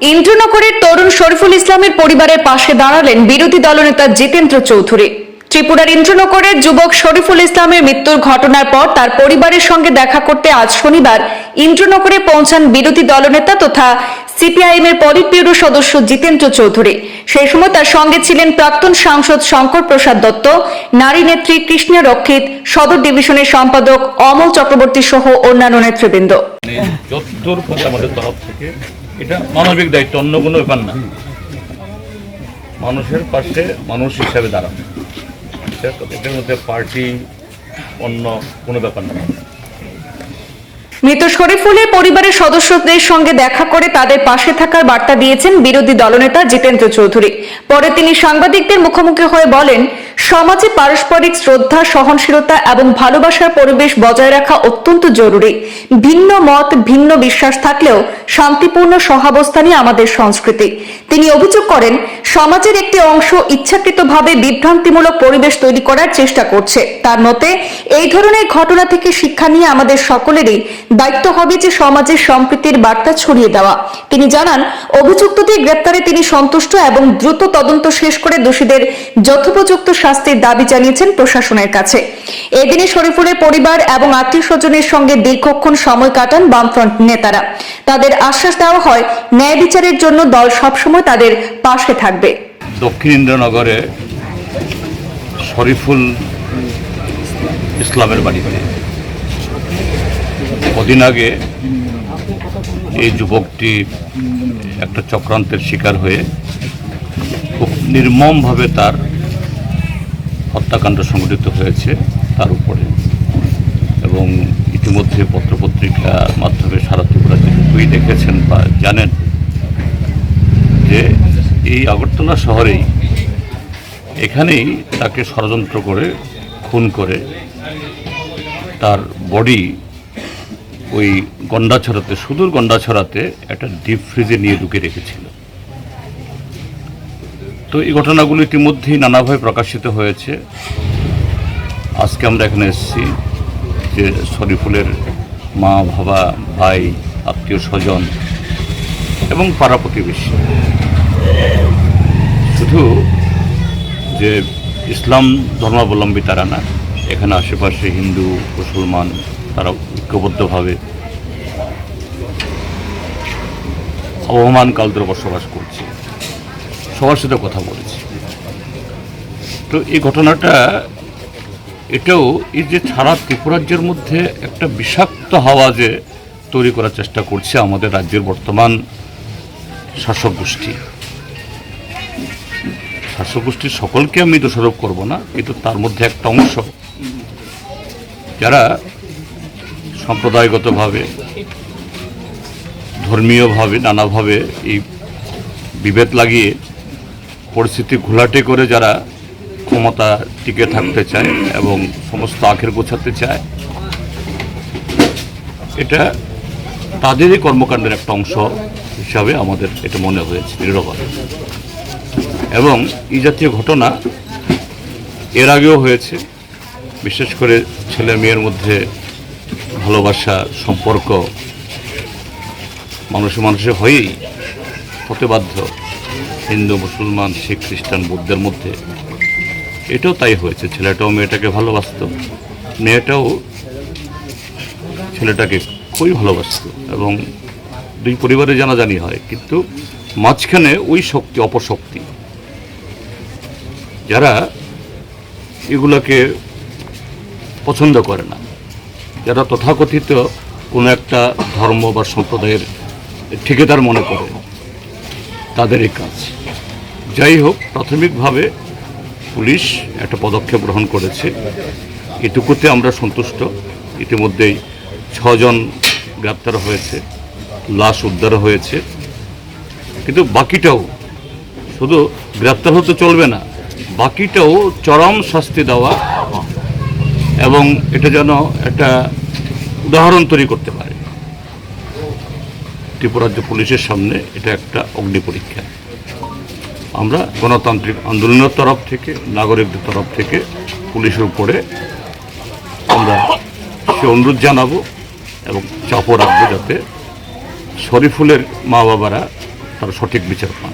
ইন্দ্রনগরের তরুণ শরীফুল ইসলামের পরিবারের পাশে দাঁড়ালেন বিরোধী দলনেতা জিতেন্দ্র চৌধুরী। ত্রিপুরার ইন্দ্রনগরের যুবক শরীফুল ইসলামের মৃত্যুর ঘটনার পর তার পরিবারের সঙ্গে দেখা করতে আজ শনিবার ইন্দ্রনগরে পৌঁছান বিরোধী দলনেতা তথা সিপিআইএম এর পলিট ব্যুরো সদস্য জিতেন্দ্র চৌধুরী। সেই সময় তার সঙ্গে ছিলেন প্রাক্তন সাংসদ শঙ্কর প্রসাদ দত্ত, নারী নেত্রী কৃষ্ণা রক্ষিত, সদর ডিভিশনের সম্পাদক অমল চক্রবর্তী সহ অন্যান্য নেতৃবৃন্দ। এটা মানবিক দায়িত্ব, অন্য কোনো ব্যাপার না। মানুষের পাশে মানুষ হিসাবে দাঁড়ানো এটার মধ্যে পার্টি অন্য কোনো ব্যাপার না। মৃত শরীফুলের পরিবারের সদস্যদের সঙ্গে দেখা করে তাদের পাশে থাকার বার্তা দিয়েছেন বিরোধী দলনেতা জিতেন্দ্র চৌধুরী। পরে তিনি সাংবাদিকদের মুখোমুখি হয়ে বলেন, সমাজে পারস্পরিক শ্রদ্ধা, সহনশীলতা এবং ভালোবাসার পরিবেশ বজায় রাখা অত্যন্ত জরুরি। ভিন্ন মত, ভিন্ন বিশ্বাস থাকলেও শান্তিপূর্ণ সহাবস্থানই আমাদের সংস্কৃতি। তিনি অভিযোগ করেন, সমাজের একটি অংশ ইচ্ছাকৃতভাবে বিভ্রান্তিমূলক পরিবেশ তৈরি করার চেষ্টা করছে। তার মতে, এই ধরনের ঘটনা থেকে শিক্ষা নিয়ে আমাদের সকলেরই দায়িত্ব হবে যে সমাজের সম্প্রীতির বার্তা ছড়িয়ে দেওয়া। তিনি জানান, অভিযুক্তদের গ্রেপ্তারে তিনি সন্তুষ্ট এবং দ্রুত তদন্ত শেষ করে দোষীদের যথোপযুক্ত শাস্তির দাবি জানিয়েছেন প্রশাসনের কাছে। এদিনে শরীফুলের পরিবার এবং আত্মীয় স্বজনের সঙ্গে দীর্ঘক্ষণ সময় কাটান বামফ্রন্ট নেতারা। তাদের আশ্বাস দেওয়া হয়, ন্যায় বিচারের জন্য দল সবসময় তাদের পাশে থাকবে। দক্ষিণ ইন্দ্রনগরে শরীফুল ইসলামের বাড়িতে কদিন আগে এই যুবকটি একটা চক্রান্তের শিকার হয়ে খুব নির্মমভাবে তার হত্যাকাণ্ড সংঘটিত হয়েছে তার উপরে। এবং ইতিমধ্যে পত্রপত্রিকার মাধ্যমে সারা ত্রিপুরা যেটুকুই দেখেছেন বা জানেন যে এই আগরতলা শহরেই এখানেই তাকে ষড়যন্ত্র করে, খুন করে তার বডি ওই গন্ডাছড়াতে, সুদূর গন্ডাছড়াতে একটা ডিপ ফ্রিজে নিয়ে ঢুকে রেখেছিল। তো এই ঘটনাগুলো ইতিমধ্যেই নানাভাবে প্রকাশিত হয়েছে। আজকে আমরা এখানে এসেছি যে শরীফুলের মা, বাবা, ভাই, আত্মীয় স্বজন এবং পাড়া প্রতিবেশী। শুধু যে ইসলাম ধর্মাবলম্বী তারা না, এখানে আশেপাশে হিন্দু, মুসলমান তারা ঐক্যবদ্ধভাবে অবমান কাল ধরে বসবাস করছে। সবার সাথে কথা বলেছি। তো এই ঘটনাটা, এটাও এই যে সারা ত্রিপুরাজ্যের মধ্যে একটা বিষাক্ত হাওয়া যে তৈরি করার চেষ্টা করছে আমাদের রাজ্যের বর্তমান শাসক গোষ্ঠী। শাসক গোষ্ঠীর সকলকে আমি দোষারোপ করব না, কিন্তু তার মধ্যে একটা অংশ, যারা সম্প্রদায়গতভাবে ধর্মীয়ভাবে, নানাভাবে এই বিভেদ লাগিয়ে পরিস্থিতি ঘোলাটে করে যারা ক্ষমতা টিকে থাকতে চায় এবং সমস্ত আখের গোছাতে চায়, এটা তাদেরই কর্মকাণ্ডের একটা অংশ হিসাবে আমাদের এটা মনে হয়েছে দৃঢ়ভাবে এবং এই জাতীয় ঘটনা এর আগেও হয়েছে, বিশেষ করে ছেলে মেয়ের মধ্যে ভালোবাসা, সম্পর্ক মানুষে মানুষে হয়েই হতে বাধ্য। হিন্দু, মুসলমান, শিখ, খ্রিস্টান, বৌদ্ধের মধ্যে। এটাও তাই হয়েছে। ছেলেটাও মেয়েটাকে ভালোবাসতো। মেয়েটাও ছেলেটাকে খুবই ভালোবাসত এবং দুই পরিবারে জানাজানি হয়। কিন্তু মাঝখানে ওই শক্তি অপশক্তি যারা এগুলোকে পছন্দ করে না, যারা তথাকথিত কোনো একটা ধর্ম বা সম্প্রদায়ের ঠিকাদার মনে করে তাদেরই কাজ। যাই হোক, প্রাথমিকভাবে পুলিশ একটা পদক্ষেপ গ্রহণ করেছে। এটুকুতে আমরা সন্তুষ্ট। ইতিমধ্যেই ছজন গ্রেপ্তার হয়েছে, লাশ উদ্ধার হয়েছে। কিন্তু বাকিটাও, শুধু গ্রেপ্তার হতে চলবে না, বাকিটাও চরম শাস্তি দেওয়া এবং এটা যেন একটা উদাহরণ তৈরি করতে পারে। ত্রিপুরাজ্য পুলিশের সামনে এটা একটা অগ্নি পরীক্ষা। আমরা গণতান্ত্রিক আন্দোলনের তরফ থেকে, নাগরিকদের তরফ থেকে পুলিশের উপরে আমরা সে অনুরোধ জানাব এবং চাপও রাখব যাতে শরীফুলের মা বাবারা তার সঠিক বিচার পান।